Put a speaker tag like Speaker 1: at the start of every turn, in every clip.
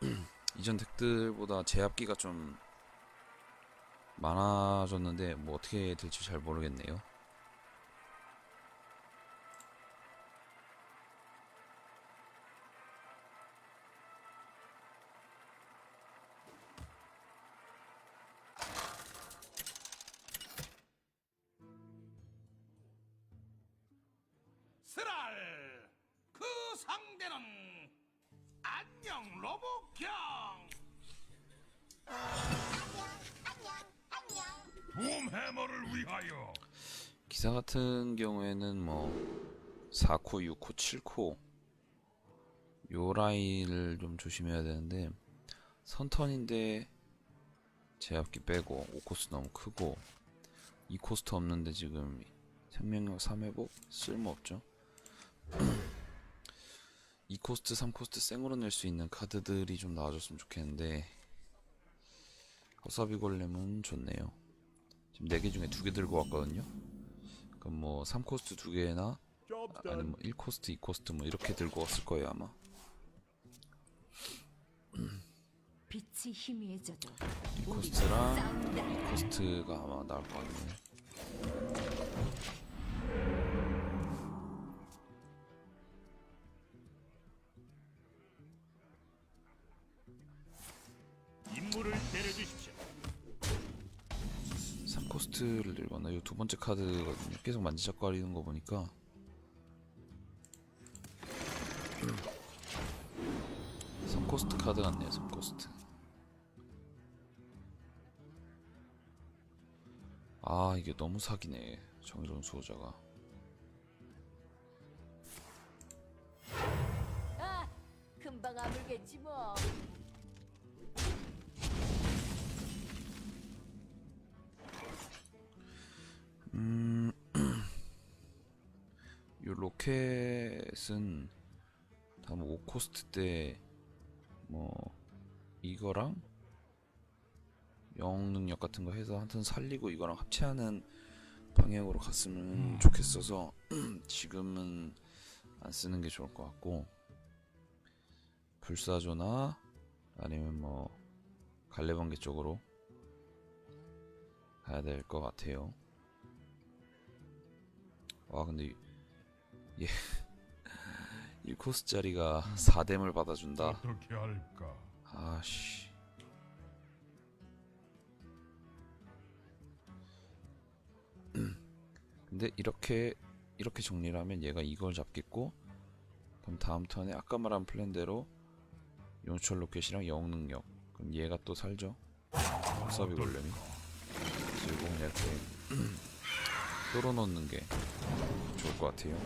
Speaker 1: 이전 덱들보다 제압기가 좀 많아졌는데 뭐 어떻게 될지 잘 모르겠네요. 좀 조심해야 되는데 선턴인데 제압기 빼고 5코스 너무 크고 2코스트 없는데 지금 생명력 3회복? 쓸모없죠? 2코스트, 3코스트 생으로 낼 수 있는 카드들이 좀 나와줬으면 좋겠는데 허사비 골렘은 좋네요. 지금 4개 중에 2개 들고 왔거든요. 그럼 뭐 3코스트 2개나 아니면 뭐 1코스트, 2코스트 뭐 이렇게 들고 왔을 거예요 아마
Speaker 2: 빛이 희미해져도
Speaker 1: 1코스트랑
Speaker 2: 싸운다.
Speaker 1: 2코스트가 아마 나올 것 같네.
Speaker 3: 임무를 내려주십시오.
Speaker 1: 3코스트를 들고 왔나? 이거 두 번째 카드거든요. 계속 만지작거리는 거 보니까. 3코스트 카드 같네요 3코스트 아 이게 너무 사기네 정의로운 수호자가
Speaker 2: 아, 금방 아물겠지 뭐.
Speaker 1: 요 로켓은 다음 5코스트 때 뭐 이거랑 영웅 능력 같은 거 해서 한턴 살리고 이거랑 합체하는 방향으로 갔으면 좋겠어서 지금은 안 쓰는 게 좋을 것 같고 불사조나 아니면 뭐 갈래번개 쪽으로 가야 될 것 같아요. 와 근데 얘 1코스짜리가 4뎀을 받아준다.
Speaker 3: 어떻게 할까?
Speaker 1: 아씨 근데 이렇게 이렇게 정리를 하면 얘가 이걸 잡겠고 그럼 다음 턴에 아까 말한 플랜대로 용철 로켓이랑 영웅 능력. 그럼 얘가 또 살죠? 서비 골렘이. 그리고 이렇게 뚫어놓는 게 좋을 것 같아요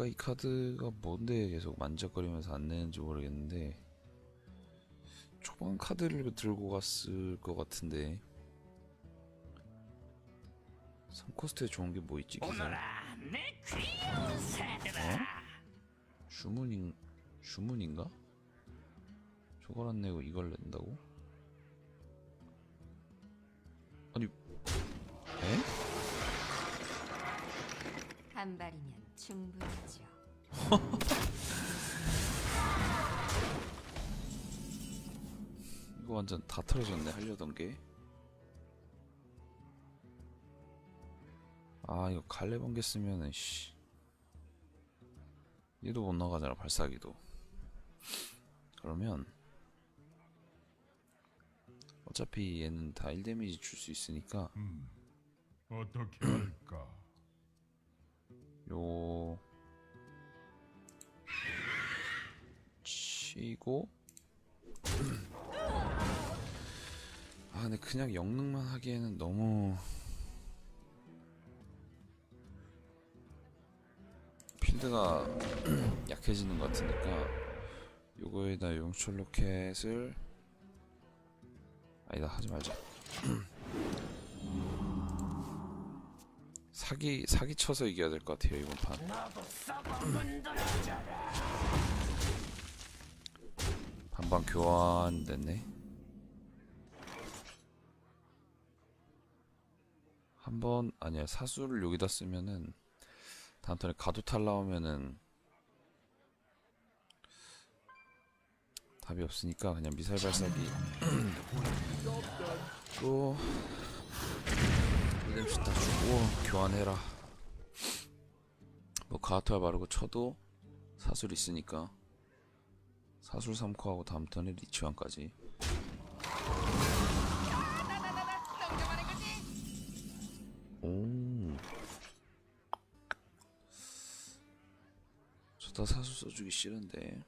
Speaker 1: 아까 이 카드가 뭔데 계속 만져거리면서 안 내는지 모르겠는데 초반 카드를 들고 갔을 것 같은데 3코스트에 좋은 게 뭐 있지 기사
Speaker 3: 새들아
Speaker 1: 주문인 주문인가? 저걸 안 내고 이걸 낸다고? 아니 에?
Speaker 2: 한 발이면 충분하죠.
Speaker 1: 이거 완전 다 털어졌네 하려던 게. 아 이거 갈래 번개 쓰면은 씨. 얘도 못 나가잖아 발사기도. 그러면 어차피 얘는 다 1데미지 줄 수 있으니까
Speaker 3: 어떻게 할까
Speaker 1: 요 치고. 아 근데 그냥 영능만 하기에는 너무. 필드가 약해지는 것 같으니까 요거에다 용철 로켓을. 아니다 하지 말자 사기 사기 쳐서 이겨야 될 것 같아요 이번 판 반반 교환 됐네. 한번 아니야 사수를 여기다 쓰면은 다음 턴에 가도탈 나오면은 답이 없으니까 그냥 미사일 발사기 또 리뎀시 다 주고 교환해라. 뭐 가토야 바르고 쳐도 사술 있으니까 사술 3코하고 다음 턴에 리치왕까지. 오. 저 다 사술 써주기 싫은데.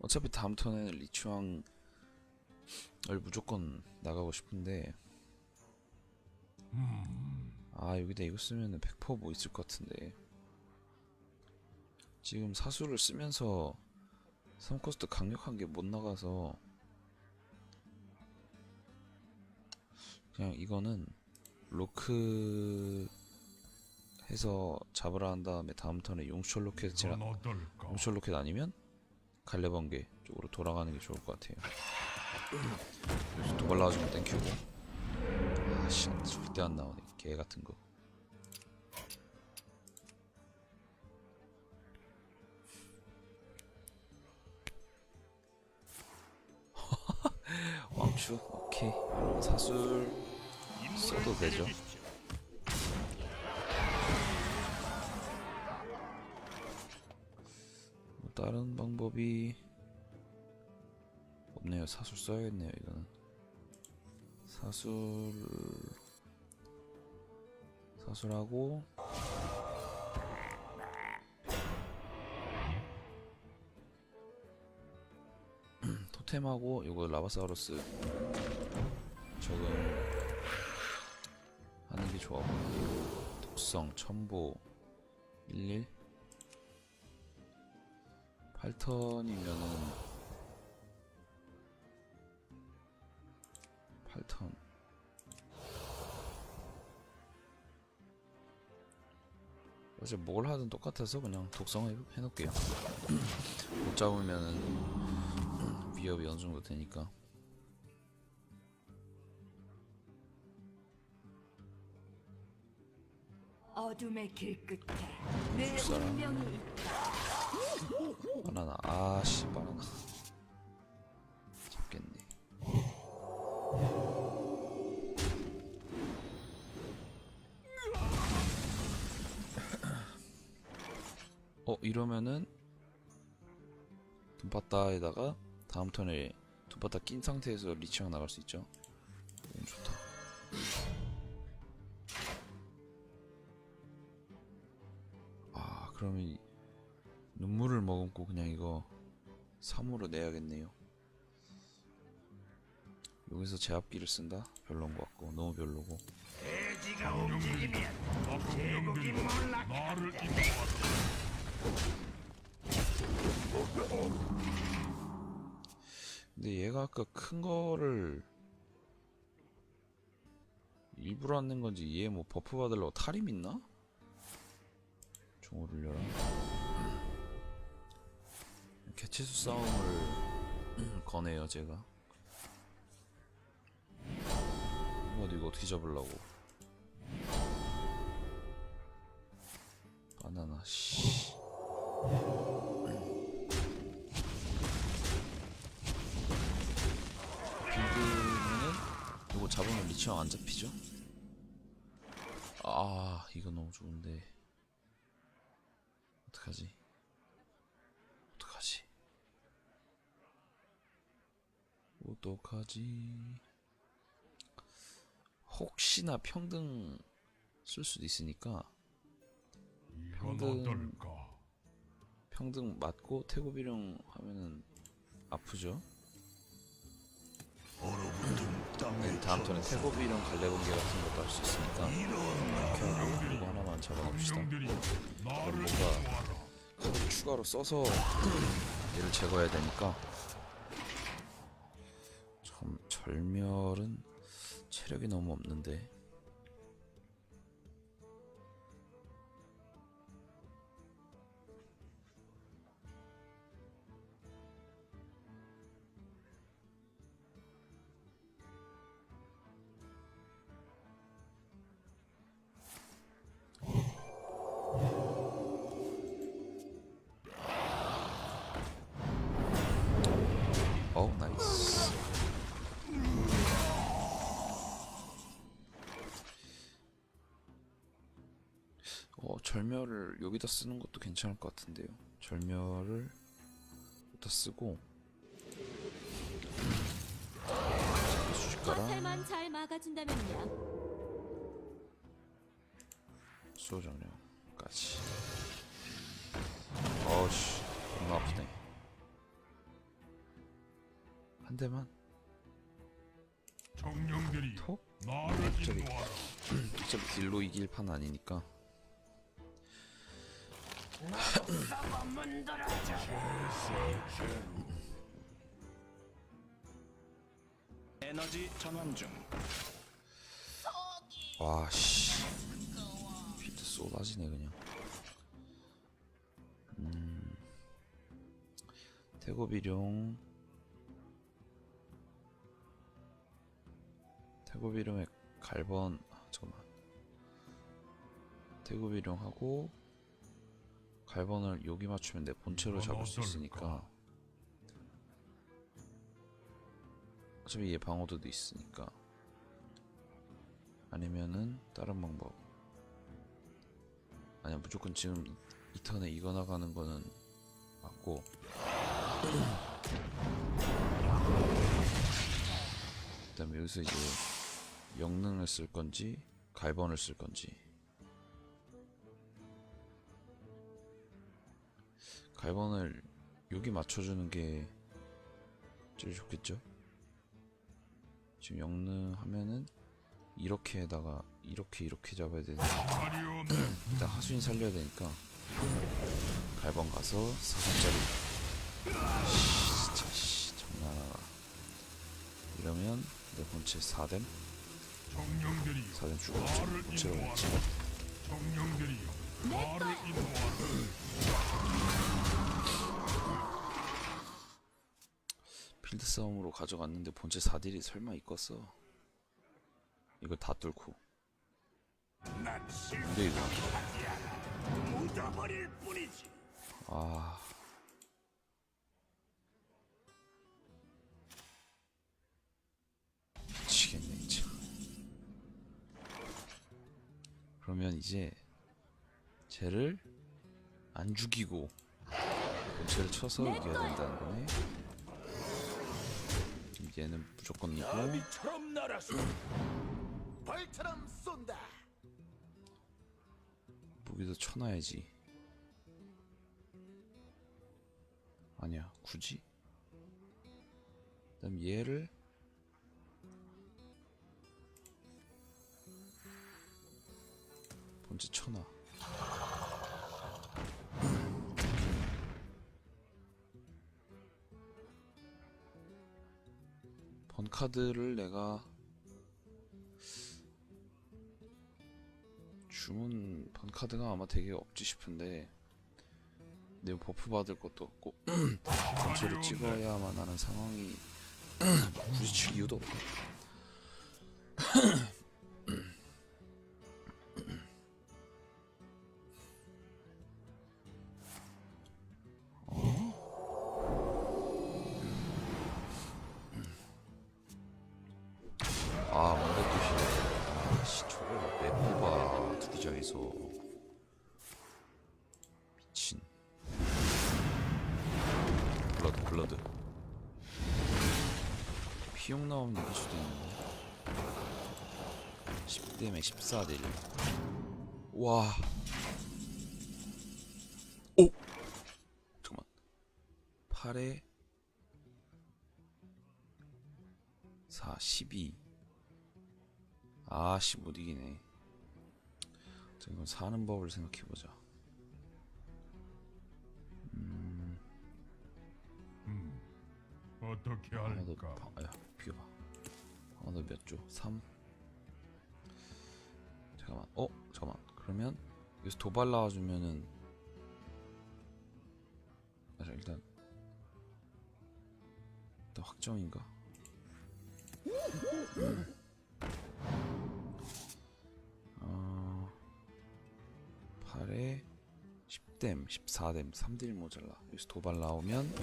Speaker 1: 어차피 다음 턴에는 리치왕을 무조건 나가고 싶은데. 아 여기다 이거 쓰면은 100%뭐 있을 것 같은데. 지금 사수를 쓰면서 3코스트 강력한 게 못 나가서 그냥 이거는 로크 해서 잡으라 한 다음에 다음 턴에 용철 로켓이랑? 용철 로켓 아니면 갈래번개 쪽으로 돌아가는 게 좋을 것 같아요 여기서 도발 나와주면 땡큐고. 아씨 절대 안 나오네 개 같은 거. 왕추? 오케이. 사술. 써도 되죠? 뭐 다른 방법이 없네요. 사술 써야겠네요. 이거는 사술 사술하고 토템하고 이거 라바사우루스 적응 하는 게 좋아 보여요. 독성 첨보 11 8턴이면은 어제 뭘 하든 똑같아서 그냥 독성 해, 해놓을게요 못 잡으면은 위협이 어느 정도 되니까
Speaker 2: 어둠의 길 끝에 내. 운명이 있다.
Speaker 1: 바나나 아씨 바나나 이러면은 둠바따에다가 다음 턴에 둠바따 낀 상태에서 리치랑 나갈 수 있죠 너무 좋다 아 그러면 이- 눈물을 머금고 그냥 이거 3으로 내야겠네요. 여기서 제압기를 쓴다? 별론 것 같고 너무 별로고
Speaker 3: 돼지가 움직이면 제국이 몰락. 나를 인도하라.
Speaker 1: 근데 얘가 아까 큰 거를 일부러 안낸 건지 얘 뭐 버프 받으려고 탈임 있나? 종을 울려라. 개체수 싸움을 거네요 제가. 어디 이거 어떻게 잡으려고? 바나나 씨 빌드면은 이거 잡으면 리치형 안 잡히죠? 아 이거 너무 좋은데 어떡하지? 어떡하지? 어떡하지? 혹시나 평등 쓸 수도 있으니까 평등-? 평등 맞고 태고비령 하면은 아프죠? 네, 다음 턴에 태고비령 갈래번개 같은 것도 할 수 있으니까 하고 이거 하나만
Speaker 3: 명들이 나를
Speaker 1: 뭔가-. 카드를 추가로 써서 얘를 제거해야 되니까 참 절멸은 체력이 너무 없는데 절멸을 여기다 쓰는 것도 괜찮을 것 같은데요. 절멸을 여기다 쓰고
Speaker 4: 화살만 잘 막아준다면요.
Speaker 1: 수호정령까지. 어우씨, 너무 아프네. 한 대만
Speaker 3: 정령들이
Speaker 1: 톡?
Speaker 3: 나를
Speaker 1: 갑자기.
Speaker 3: 인도하라.
Speaker 1: 어차피 딜로 이길 판 아니니까.
Speaker 5: 에너지 전환 중.
Speaker 1: 와, 씨. 필드 쏟아지네, 그냥. 음. 태고비룡. 태고비룡의 갈번, 아, 잠깐만. 태고비룡하고, 갈번을 여기 맞추면 내 본체로 잡을 수? 있으니까. 어차피 얘 방어도도 있으니까. 아니면은 다른 방법. 아니야 무조건 지금 이, 이 턴에 이거 나가는 거는 맞고. 그 다음에 여기서 이제 영능을 쓸 건지 갈번을 쓸 건지. 갈번을 여기 맞춰주는 게 제일 좋겠죠? 지금 영능 하면은 이렇게에다가 이렇게 이렇게 잡아야 되는데. 일단 하수인 살려야 되니까 갈번 가서 4선짜리 진짜 씨 장난하나 이러면 내 본체 4댐
Speaker 3: 정령들이
Speaker 1: 4댐 죽었죠
Speaker 3: 나를
Speaker 1: 본체로
Speaker 3: 인도하라.
Speaker 1: 갔지
Speaker 3: 정령들이 나를 인도하라.
Speaker 1: 필드 싸움으로 가져갔는데 본체 4딜이 설마 있겠어? 이거 다 뚫고. 근데 이거. 아. 미치겠네 진짜 그러면 이제 쟤를 안 죽이고 본체를 쳐서 이겨야 된다는 거네 얘는 무조건 이고
Speaker 5: 처럼 날아서 벌처럼 쏜다.
Speaker 1: 무기도 쳐놔야지. 아니야 굳이? 그다음 얘를 본체 쳐놔 번 카드를 내가 주문 번 카드가 아마 되게 없지 싶은데 내 버프 받을 것도 없고 전체를 찍어야만 하는 상황이 칠 이유도 없고 10대에 14딜 와. 오! 잠깐만. 8에 4 12 아씨 못 이기네. 자, 이건 사는 법을 생각해 보자.
Speaker 3: 어떻게
Speaker 1: 하나 더
Speaker 3: 할까?
Speaker 1: 방, 아야 비워봐. 하나 더몇 조? 3 잠깐만 어? 잠깐만 그러면 여기서 도발 나와주면은 아, 자, 일단 일단 확정인가? 음. 어, 8에 10댐, 14댐, 3딜 모자라. 여기서 도발 나오면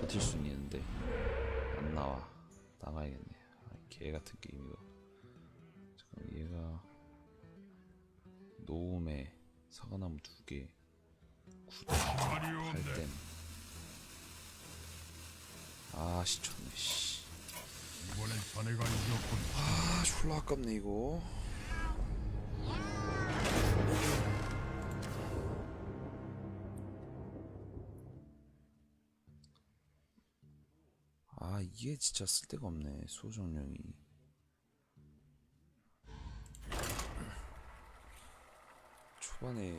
Speaker 1: 버틸 수는 있는데 안 나와. 나가야겠네. 아, 개 같은 게임 이거. 잠깐 얘가 노움에 사과나무 두개
Speaker 3: 없네.
Speaker 1: 8댐 아 시쳤네 씨.
Speaker 3: 이번엔 자네가 이겼군.
Speaker 1: 아 졸라 아깝네 이거 아 이게 진짜 쓸데가 없네 수호정령이 초반에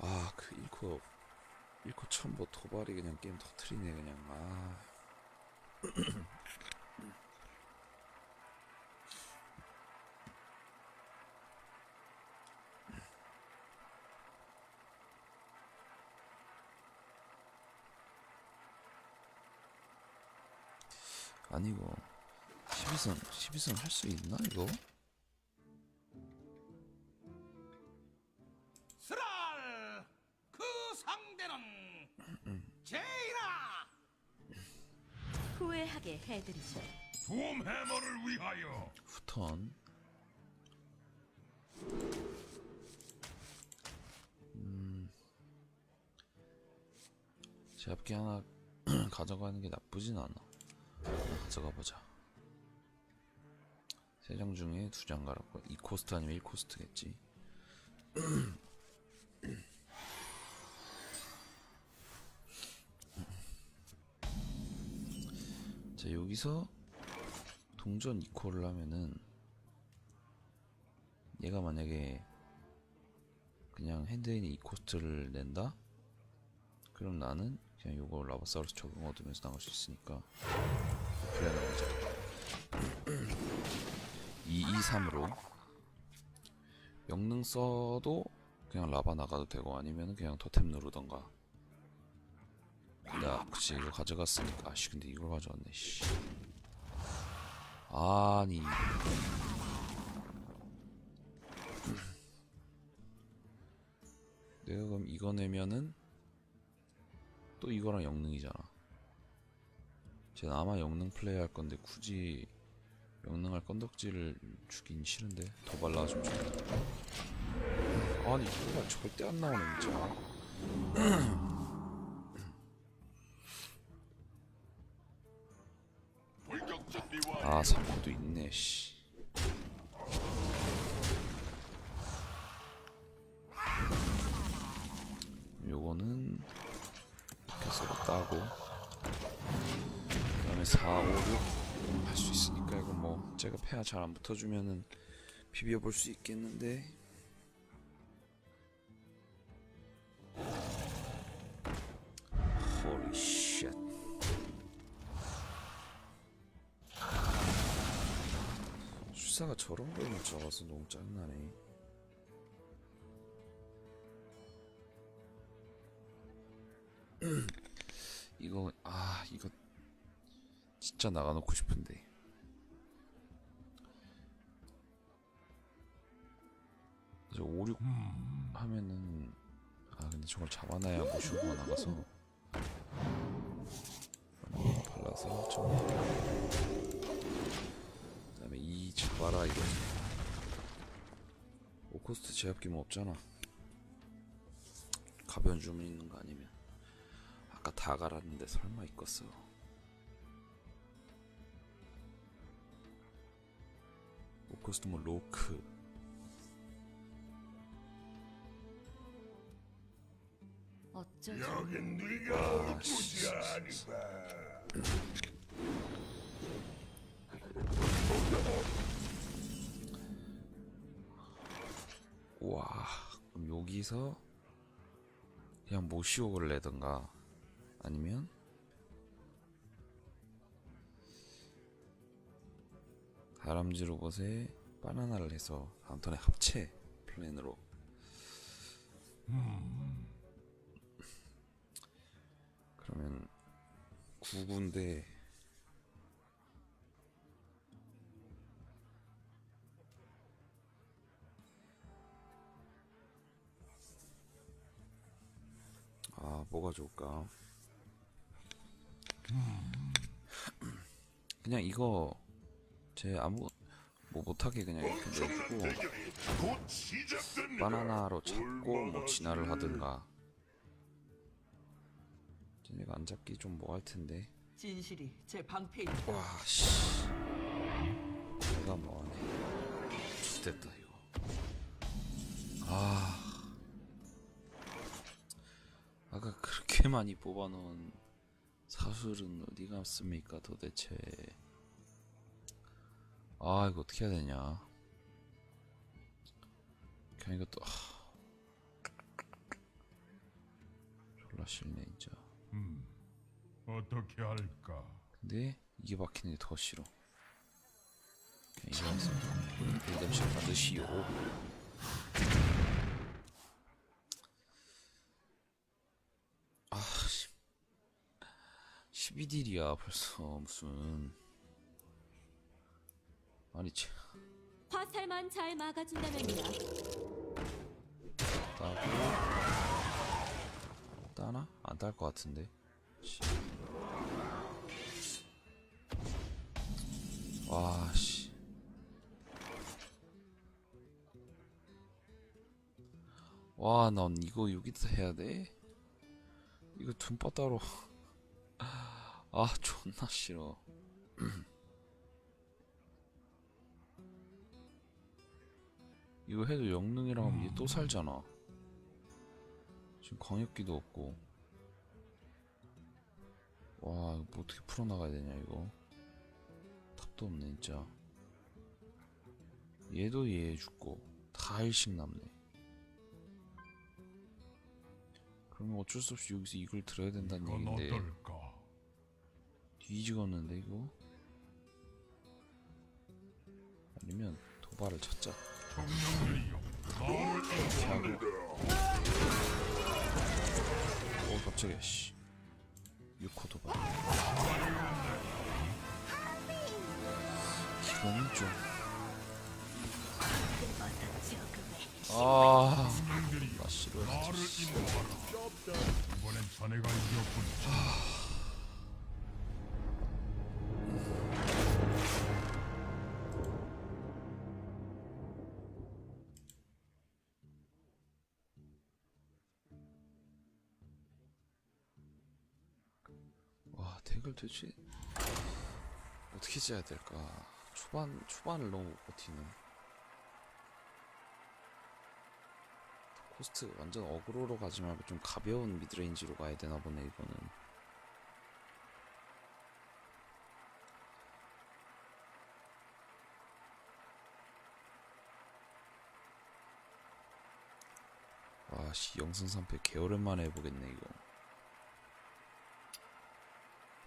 Speaker 1: 아 그 1코 1코 처음 뭐 도발이 그냥 게임 터트리네 그냥 아 아니 이거 12선 12선 할 수 있나 이거?
Speaker 4: 해드리죠.
Speaker 3: 돔 해머를 위하여.
Speaker 1: 후턴. 음. 제압기 하나 가져가는 게 나쁘진 않아. 가져가 보자. 세 장 중에 두 장 갈았고. 2코스트 아니면 1코스트겠지 자 여기서 동전 2코를 하면은 얘가 만약에 그냥 핸드인이 2코스트를 낸다? 그럼 나는 그냥 요거 라바사우루스 적응 얻으면서 나갈 수 있으니까 그래 나가자 2, 2, 3으로 명능 써도 그냥 라바 나가도 되고 아니면 그냥 토템 누르던가 야 그치 이거 가져갔으니까. 아씨 근데 이걸 가져왔네 씨. 아니. 내가 그럼 이거 내면은 또 이거랑 영능이잖아. 쟤는 아마 영능 플레이 할 건데 굳이 영능할 건덕지를 주긴 싫은데? 더 발라주면 좋겠다 아니 이거 절대 안 나오네 진짜 아 3코도 있네 씨. 요거는 이렇게 서로 따고 그 다음에 4, 5, 6할수 있으니까 이거 뭐 제가 패야 잘 안 붙어주면은 비벼볼 수 있겠는데 수사가 저런 거에만 적어서 너무 짜증나네. 이거 아 이거 진짜 나가놓고 싶은데. 이제 5, 6 하면은 아 근데 저걸 잡아놔야 뭐 슈퍼가 나가서. 발라서 좀. 그다음에 이 잡아라 이거지 오코스트 제압기 뭐 없잖아. 가벼운 주문 있는 거 아니면. 아까 다 갈았는데 설마 있겠어. 오코스트 뭐 로크.
Speaker 4: 어쩌죠?
Speaker 3: 여긴 네가 올 곳이 아니다.
Speaker 1: 와 그럼 여기서 그냥 모시오를 내던가 아니면 다람쥐 로봇에 바나나를 해서 다음 턴에 합체 플랜으로. 그러면 9군데 아 뭐가 좋을까? 그냥 이거 제 아무 뭐 못하게 그냥 이렇게 내주고. 바나나로 잡고 뭐 진화를 하든가. 쟤네가 안 잡기 좀 뭐 할 텐데.
Speaker 6: 진실이 제 방패에
Speaker 1: 와씨. 내가 뭐하네. 좋됐다 이거. 아 많이 뽑아놓은 사술은 어디 갔습니까 도대체 아 이거 어떻게 해야 되냐 그냥 이것도 아, 졸라 싫네 진짜
Speaker 3: 어떻게 할까?
Speaker 1: 근데 이게 박히는 게 더 싫어. 그냥 이거 해서 리뎀션 받으시오. 아, 씨. 12딜이야 벌써 무슨 아니 참
Speaker 4: 화살만 잘 막아준다면요.
Speaker 1: 따고 따나? 안 딸 것 같은데 씨. 와 씨. 와, 난 이거 여기다 해야 돼? 이거 둠바 따로. 아, 존나 싫어. 이거 해도 영능이랑 하면 얘 또 살잖아. 지금 광역기도 없고. 와, 이거 뭐 어떻게 풀어나가야 되냐, 이거. 탑도 없네, 진짜. 얘도 얘 죽고, 다 일씩 남네. 그러면 어쩔 수 없이 여기서 이걸 들어야 된다는 얘긴데.
Speaker 3: 어떨까?
Speaker 1: 뒤지겠는데, 이거? 아니면 도발을 찾자. 오, 깜짝이야, 씨. 6호 도발. 이거는 좀. 아, 나 싫어.
Speaker 3: 이번엔 자네가 이겼군.
Speaker 1: 덱을 도대체 어떻게 짜야 될까? 초반 초반을 너무 못 버티는. 코스트 완전 어그로로 가지 말고 좀 가벼운 미드레인지로 가야 되나 보네 이거는. 와씨 영승 3패 개오랜만에 해보겠네 이거.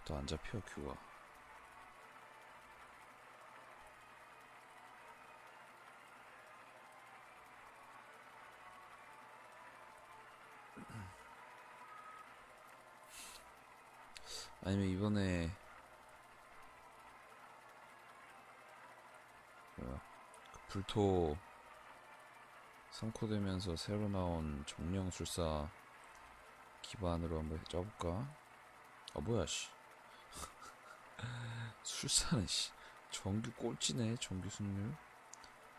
Speaker 1: 또 안 잡혀 큐가. 아니면 이번에 그 불토 3코 되면서 새로 나온 정령술사 기반으로 한번 짜볼까? 아 뭐야 씨 술사는 씨 정규 꼴찌네 정규 승률.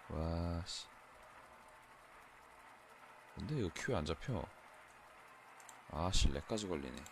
Speaker 1: 와씨. 근데 이거 큐안 잡혀. 아씨 렉까지 걸리네